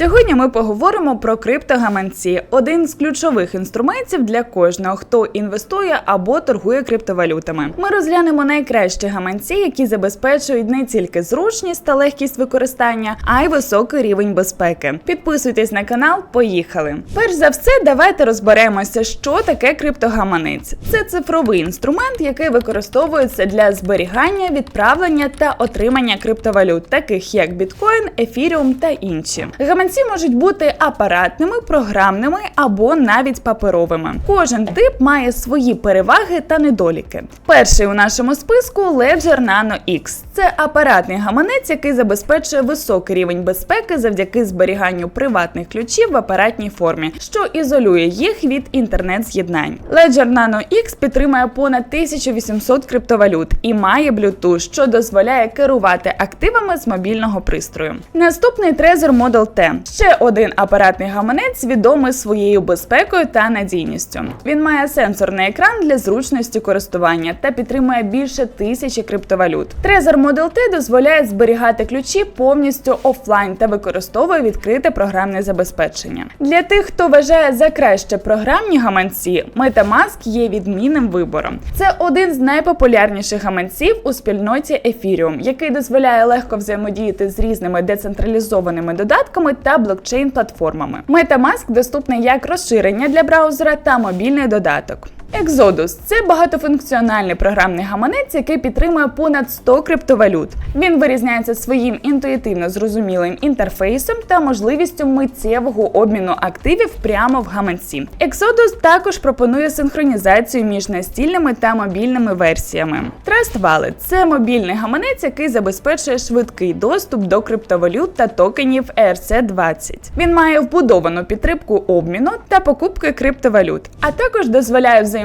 Сьогодні ми поговоримо про криптогаманці, один з ключових інструментів для кожного, хто інвестує або торгує криптовалютами. Ми розглянемо найкращі гаманці, які забезпечують не тільки зручність та легкість використання, а й високий рівень безпеки. Підписуйтесь на канал, поїхали. Перш за все, давайте розберемося, що таке криптогаманець. Це цифровий інструмент, який використовується для зберігання, відправлення та отримання криптовалют, таких як біткоін, ефіріум та інші. Гаманці можуть бути апаратними, програмними або навіть паперовими. Кожен тип має свої переваги та недоліки. Перший у нашому списку Ledger Nano X. Це апаратний гаманець, який забезпечує високий рівень безпеки завдяки зберіганню приватних ключів в апаратній формі, що ізолює їх від інтернет-з'єднань. Ledger Nano X підтримує понад 1800 криптовалют і має Bluetooth, що дозволяє керувати активами з мобільного пристрою. Наступний Trezor Model T. ще один апаратний гаманець, відомий своєю безпекою та надійністю. Він має сенсорний екран для зручності користування та підтримує більше тисячі криптовалют. Trezor Model T дозволяє зберігати ключі повністю офлайн та використовує відкрите програмне забезпечення. Для тих, хто вважає за краще програмні гаманці, MetaMask є відмінним вибором. Це один з найпопулярніших гаманців у спільноті Ethereum, який дозволяє легко взаємодіяти з різними децентралізованими додатками та блокчейн-платформами. MetaMask доступний як розширення для браузера та мобільний додаток. Exodus – це багатофункціональний програмний гаманець, який підтримує понад 100 криптовалют. Він вирізняється своїм інтуїтивно зрозумілим інтерфейсом та можливістю миттєвого обміну активів прямо в гаманці. Exodus також пропонує синхронізацію між настільними та мобільними версіями. Trust Wallet – це мобільний гаманець, який забезпечує швидкий доступ до криптовалют та токенів ERC-20. Він має вбудовану підтримку обміну та покупки криптовалют, а також дозволяє взаємодіяти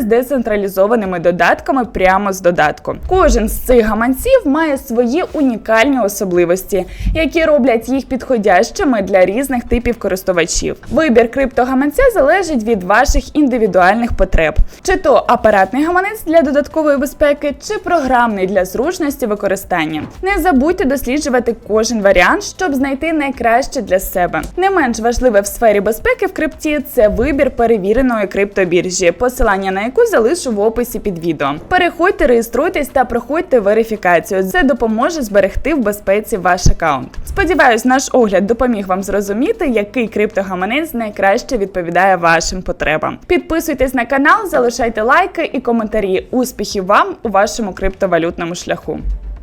з децентралізованими додатками прямо з додатку. Кожен з цих гаманців має свої унікальні особливості, які роблять їх підходящими для різних типів користувачів. Вибір криптогаманця залежить від ваших індивідуальних потреб, чи то апаратний гаманець для додаткової безпеки, чи програмний для зручності використання. Не забудьте досліджувати кожен варіант, щоб знайти найкраще для себе. Не менш важливе в сфері безпеки в крипті це вибір перевіреної криптобіржі, посилання на яку залишу в описі під відео. Переходьте, реєструйтесь та проходьте верифікацію. Це допоможе зберегти в безпеці ваш аккаунт. Сподіваюсь, наш огляд допоміг вам зрозуміти, який криптогаманець найкраще відповідає вашим потребам. Підписуйтесь на канал, залишайте лайки і коментарі. Успіхів вам у вашому криптовалютному шляху.